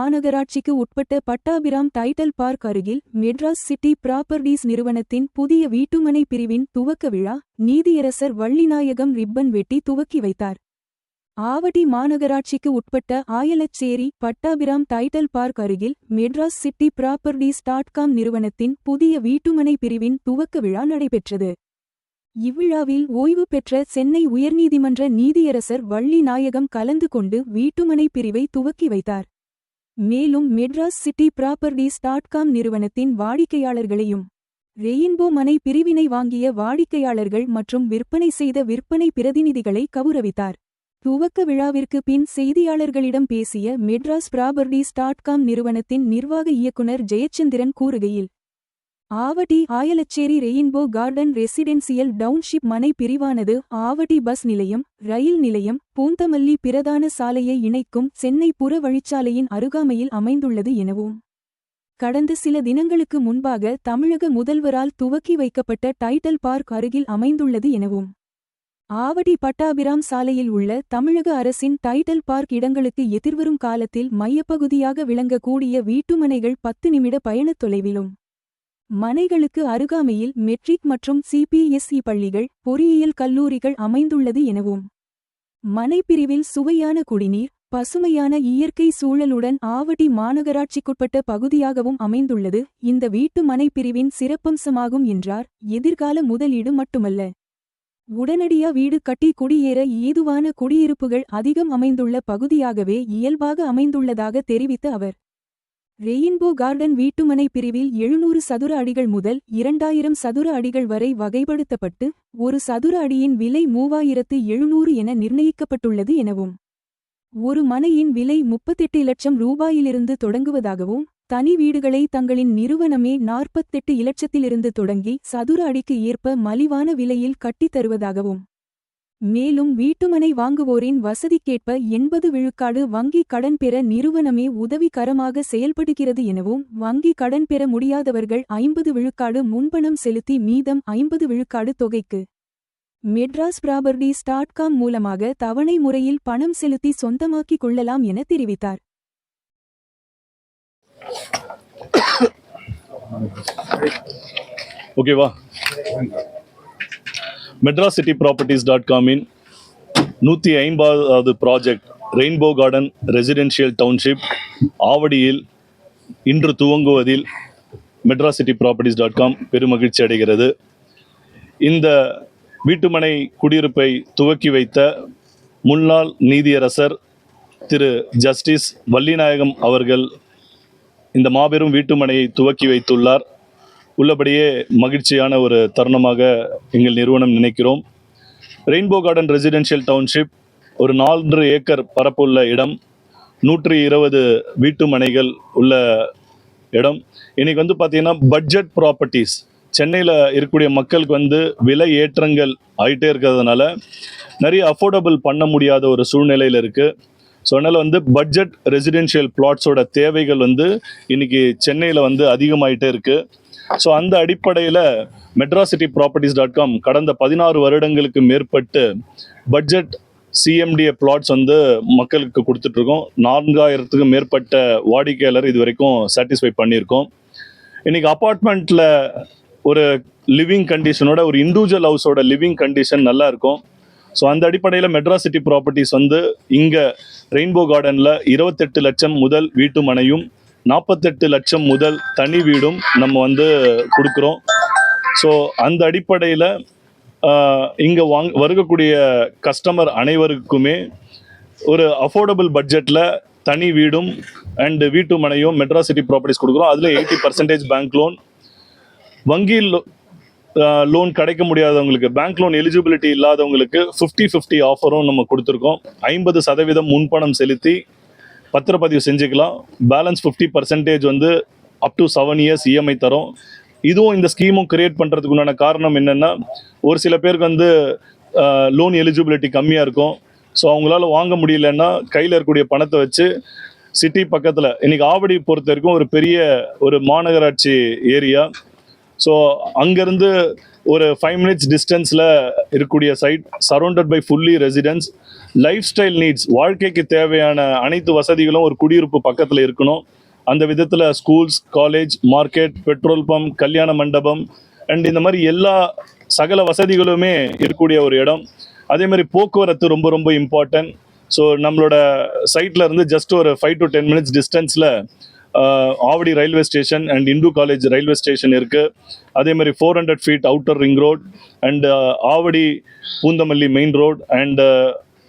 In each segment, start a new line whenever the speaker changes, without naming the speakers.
மாநகராட்சிக்கு உட்பட்ட பட்டாபிராம் டைட்டல் பார்க் அருகில் மெட்ராஸ் சிட்டி ப்ராப்பர்டீஸ் நிறுவனத்தின் புதிய வீட்டுமனை பிரிவின் துவக்க விழா நீதியரசர் வள்ளிநாயகம் ரிப்பன் வெட்டி துவக்கி வைத்தார். ஆவடி மாநகராட்சிக்கு உட்பட்ட ஆயலச்சேரி பட்டாபிராம் டைட்டல் பார்க் அருகில் Madras city properties dot com நிறுவனத்தின் புதிய வீட்டுமனை பிரிவின் துவக்க விழா நடைபெற்றது. இவ்விழாவில் ஓய்வு பெற்ற சென்னை உயர்நீதிமன்ற நீதியரசர் வள்ளி நாயகம் கலந்து கொண்டு வீட்டுமனை பிரிவை துவக்கி வைத்தார். மேலும் Madras city properties dot com நிறுவனத்தின் வாடிக்கையாளர்களையும் ரெயின்போ மனை பிரிவினை வாங்கிய வாடிக்கையாளர்கள் மற்றும் விற்பனை செய்த விற்பனை பிரதிநிதிகளை கௌரவித்தார் துவக்க விழாவிற்கு பின் செய்தியாளர்களிடம் பேசிய மெட்ராஸ் ப்ராப்பர்டீஸ் டாட் காம் நிறுவனத்தின் நிர்வாக இயக்குனர் ஜெயச்சந்திரன் கூறுகையில் Avadi Ayalacheri rainbow garden residential township மனை பிரிவானது ஆவடி பஸ் நிலையம் ரயில் நிலையம் பூந்தமல்லி பிரதான சாலையை இணைக்கும் சென்னை புற வழிச்சாலையின் அருகாமையில் அமைந்துள்ளது எனவும். கடந்த சில தினங்களுக்கு முன்பாக தமிழக முதல்வரால் துவக்கி வைக்கப்பட்ட டைட்டல் பார்க் அருகில் அமைந்துள்ளது எனவும். ஆவடி பட்டாபிராம் சாலையில் உள்ள தமிழக அரசின் டைட்டல் பார்க் இடங்களுக்கு எதிர்வரும் காலத்தில் மையப்பகுதியாக விளங்கக்கூடிய வீட்டுமனைகள் பத்து நிமிட பயணத் தொலைவிலும். மனைகளுக்கு அருகாமையில் மெட்ரிக் மற்றும் சிபிஎஸ்இ பள்ளிகள் பொறியியல் கல்லூரிகள் அமைந்துள்ளது எனவும். மனைப்பிரிவில் சுவையான குடிநீர் பசுமையான இயற்கை சூழலுடன் ஆவடி மாநகராட்சிக்குட்பட்ட பகுதியாகவும் அமைந்துள்ளது. இந்த வீட்டு மனைப்பிரிவின் சிறப்பம்சமாகும் என்றார். எதிர்கால முதலீடு மட்டுமல்ல. உடனடியா வீடு கட்டி குடியேற ஏதுவான குடியிருப்புகள் அதிகம் அமைந்துள்ள பகுதியாகவே இயல்பாக அமைந்துள்ளதாக தெரிவித்த அவர். ரெயின்போ கார்டன் வீட்டுமனை பிரிவில் எழுநூறு சதுர அடிகள் முதல் இரண்டாயிரம் சதுர அடிகள் வரை வகைப்படுத்தப்பட்டு ஒரு சதுர அடியின் விலை மூவாயிரத்து எழுநூறு என நிர்ணயிக்கப்பட்டுள்ளது எனவும். ஒரு மனையின் விலை முப்பத்தெட்டு இலட்சம் ரூபாயிலிருந்து தொடங்குவதாகவும் தனி வீடுகளை தங்களின் நிறுவனமே நாற்பத்தெட்டு இலட்சத்திலிருந்து தொடங்கி சதுர அடிக்கு ஏற்ப மலிவான விலையில் கட்டித் தருவதாகவும் மேலும் வீட்டுமனை வாங்குவோரின் வசதிக்கேற்ப எண்பது விழுக்காடு வங்கி கடன் பெற நிறுவனமே உதவிகரமாக செயல்படுகிறது எனவும் வங்கி கடன் பெற முடியாதவர்கள் ஐம்பது விழுக்காடு முன்பணம் செலுத்தி மீதம் ஐம்பது விழுக்காடு தொகைக்கு. மெட்ராஸ் ப்ராபர்டி டாட் காம் மூலமாக தவணை முறையில் பணம் செலுத்தி சொந்தமாக்கிக் கொள்ளலாம் என தெரிவித்தார்.
ஓகேவா மெட்ராஸ் சிட்டி ப்ராப்பர்ட்டிஸ் டாட் காமின் நூற்றி ஐம்பதாவது project rainbow garden residential township ஆவடியில் இன்று துவங்குவதில் Madras city properties dot com பெருமகிழ்ச்சி அடைகிறது. இந்த வீட்டுமனை குடியிருப்பை துவக்கி வைத்த முன்னாள் நீதியரசர் திரு ஜஸ்டிஸ் வள்ளிநாயகம் அவர்கள் இந்த மாபெரும் வீட்டுமனையை துவக்கி வைத்துள்ளார். உள்ளபடியே மகிழ்ச்சியான ஒரு தருணமாக எங்கள் நிறுவனம் நினைக்கிறோம். ரெயின்போ கார்டன் ரெசிடென்ஷியல் டவுன்ஷிப் ஒரு நான்கு ஏக்கர் பரப்புள்ள இடம். நூற்றி இருபது வீட்டு மனைகள் உள்ள இடம். இன்னைக்கு வந்து பார்த்தீங்கன்னா பட்ஜெட் ப்ராப்பர்ட்டிஸ் சென்னையில் இருக்கக்கூடிய மக்களுக்கு வந்து விலை ஏற்றங்கள் ஆகிட்டே இருக்கிறதுனால நிறைய அஃபோர்டபுள் பண்ண முடியாத ஒரு சூழ்நிலையில் இருக்குது ஸோ அதனால் வந்து பட்ஜெட் ரெசிடென்ஷியல் பிளாட்ஸோட தேவைகள் வந்து இன்னைக்கு சென்னையில் வந்து அதிகமாகிட்டே இருக்குது ஸோ அந்த அடிப்படையில் மெட்ராசிட்டி ப்ராப்பர்ட்டிஸ் டாட் காம் கடந்த பதினாறு வருடங்களுக்கு மேற்பட்டு பட்ஜெட் சிஎம்டிஏ பிளாட்ஸ் வந்து மக்களுக்கு கொடுத்துட்ருக்கோம். நான்காயிரத்துக்கும் மேற்பட்ட வாடிக்கையாளர் இது வரைக்கும் சாட்டிஸ்ஃபை பண்ணியிருக்கோம். இன்னைக்கு அப்பார்ட்மெண்ட்டில் ஒரு லிவிங் கண்டிஷனோட ஒரு இண்டிவிஜுவல் ஹவுஸோட லிவிங் கண்டிஷன் நல்லா இருக்கும். ஸோ அந்த அடிப்படையில் மெட்ராஸ் சிட்டி ப்ராப்பர்ட்டிஸ் வந்து இங்கே ரெயின்போ கார்டனில் இருபத்தெட்டு லட்சம் முதல் வீட்டு மனையும் நாற்பத்தெட்டு லட்சம் முதல் தனி வீடும் நம்ம வந்து கொடுக்குறோம். ஸோ அந்த அடிப்படையில் இங்கே வாங் வருகக்கூடிய கஸ்டமர் அனைவருக்குமே ஒரு அஃபோர்டபுள் பட்ஜெட்டில் தனி வீடும் அண்டு வீட்டு மனையும் மெட்ராஸ் சிட்டி ப்ராப்பர்ட்டிஸ் கொடுக்குறோம். அதில் எயிட்டி பர்சன்டேஜ் பேங்க் லோன் வங்கியில் லோன் கிடைக்க முடியாதவங்களுக்கு பேங்க் லோன் எலிஜிபிலிட்டி இல்லாதவங்களுக்கு ஃபிஃப்டி ஃபிஃப்டி ஆஃபரும் நம்ம கொடுத்துருக்கோம். ஐம்பது சதவீதம் முன்பணம் செலுத்தி பத்திரப்பதிவு செஞ்சுக்கலாம். பேலன்ஸ் ஃபிஃப்டி பர்சன்டேஜ் வந்து up to seven years EMI தரும். இதுவும் இந்த ஸ்கீமும் கிரியேட் பண்ணுறதுக்கு உண்டான காரணம் என்னென்னா ஒரு சில பேருக்கு வந்து லோன் எலிஜிபிலிட்டி கம்மியாக இருக்கும். ஸோ அவங்களால வாங்க முடியலன்னா கையில் இருக்கக்கூடிய பணத்தை வச்சு சிட்டி பக்கத்தில் இன்னைக்கு ஆவடி பொறுத்த வரைக்கும் ஒரு பெரிய ஒரு மாநகராட்சி ஏரியா ஸோ அங்கேருந்து ஒரு ஃபைவ் மினிட்ஸ் டிஸ்டன்ஸில் இருக்கக்கூடிய site surrounded by fully residence lifestyle needs வாழ்க்கைக்கு தேவையான அனைத்து வசதிகளும் ஒரு குடியிருப்பு பக்கத்தில் இருக்கணும். அந்த விதத்தில் schools college market petrol pump கல்யாண மண்டபம் அண்ட் இந்த மாதிரி எல்லா சகல வசதிகளுமே இருக்கக்கூடிய ஒரு இடம். அதே மாதிரி போக்குவரத்து ரொம்ப ரொம்ப இம்பார்ட்டன்ட் ஸோ நம்மளோட சைட்ல இருந்து ஜஸ்ட் ஒரு ஃபைவ் டு டென் மினிட்ஸ் டிஸ்டன்ஸில் Avadi railway station and Hindu college railway station இருக்குது அதே மாதிரி four hundred feet outer ring road and Avadi Poonamallee main road and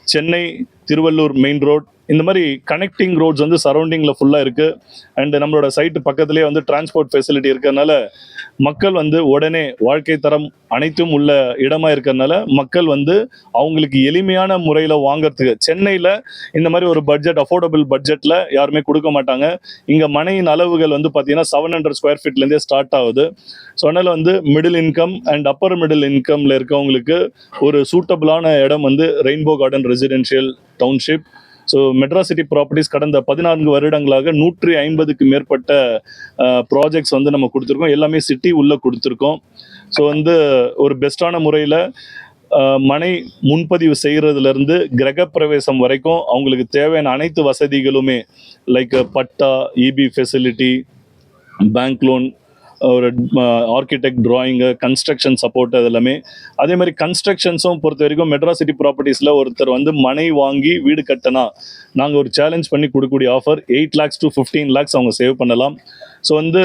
Chennai Tiruvallur main road இந்த மாதிரி கனெக்டிங் ரோட்ஸ் வந்து சரௌண்டிங்கில் ஃபுல்லாக இருக்குது அண்ட் நம்மளோட சைட்டு பக்கத்துலேயே வந்து டிரான்ஸ்போர்ட் ஃபெசிலிட்டி இருக்கிறதுனால மக்கள் வந்து உடனே வாழ்க்கை தரம் அனைத்தும் உள்ள இடமா இருக்கிறதுனால மக்கள் வந்து அவங்களுக்கு எளிமையான முறையில் வாங்குறதுக்கு சென்னையில் இந்த மாதிரி ஒரு பட்ஜெட் அஃபோர்டபுள் பட்ஜெட்டில் யாருமே கொடுக்க மாட்டாங்க. இங்கே மனையின் அளவுகள் வந்து பார்த்தீங்கன்னா செவன் ஹண்ட்ரட் ஸ்கொயர் ஃபீட்லேருந்தே ஸ்டார்ட் ஆகுது. ஸோ அதனால் வந்து middle income and upper middle இன்கமில் இருக்கவங்களுக்கு ஒரு சூட்டபிளான இடம் வந்து rainbow garden residential township so Madras city properties கடந்த பதினான்கு வருடங்களாக நூற்றி ஐம்பதுக்கு மேற்பட்ட ப்ராஜெக்ட்ஸ் வந்து நம்ம கொடுத்துருக்கோம். எல்லாமே சிட்டி உள்ளே கொடுத்துருக்கோம். ஸோ வந்து ஒரு பெஸ்ட்டான முறையில் மனை முன்பதிவு செய்கிறதுலேருந்து கிரகப்பிரவேசம் வரைக்கும் அவங்களுக்கு தேவையான அனைத்து வசதிகளுமே like patta EB facility bank loan ஒரு ஆர்கிடெக்ட் ட்ராயிங்கு கன்ஸ்ட்ரக்ஷன் சப்போர்ட் அது எல்லாமே அதே மாதிரி கன்ஸ்ட்ரக்ஷன்ஸும் பொறுத்த வரைக்கும் மெட்ராசிட்டி ப்ராப்பர்ட்டிஸில் ஒருத்தர் வந்து மனை வாங்கி வீடு கட்டினா நாங்கள் ஒரு சேலஞ்ச் பண்ணி கொடுக்கக்கூடிய offer eight lakhs to fifteen lakhs அவங்க சேவ் பண்ணலாம். ஸோ வந்து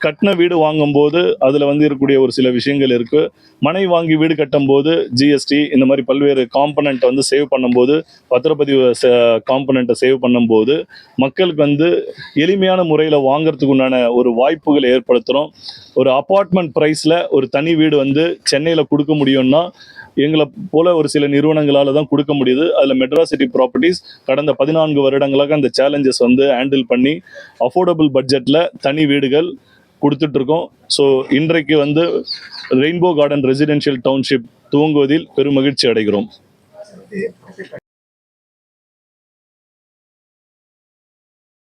கட்டின வீடு வாங்கும்போது அதில் வந்து இருக்கக்கூடிய ஒரு சில விஷயங்கள் இருக்குது மனை வாங்கி வீடு கட்டும்போது ஜிஎஸ்டி இந்த மாதிரி பல்வேறு காம்பனண்ட்டை வந்து சேவ் பண்ணும்போது பத்திரப்பதிவு காம்பனண்ட்டை சேவ் பண்ணும்போது மக்களுக்கு வந்து எளிமையான முறையில் வாங்குறதுக்கு உண்டான ஒரு வாய்ப்புகளை ஏற்படுத்துகிறோம் ஒரு அப்பார்ட்மெண்ட் ப்ரைஸில் ஒரு தனி வீடு வந்து சென்னையில் கொடுக்க முடியும்னா எங்களை போல ஒரு சில நிறுவனங்களால் தான் கொடுக்க முடியுது. அதில் மெட்ராசிட்டி ப்ராப்பர்ட்டிஸ் கடந்த பதினான்கு வருடங்களாக அந்த சேலஞ்சஸ் வந்து ஹேண்டில் பண்ணி அஃபோர்டபுள் பட்ஜெட்டில் தனி வீடுகள் கொடுத்துட்டு இருக்கோம் ஸோ இன்றைக்கு வந்து ரெயின்போ கார்டன் ரெசிடென்ஷியல் டவுன்ஷிப் துவங்குவதில் பெருமகிழ்ச்சி அடைகிறோம்.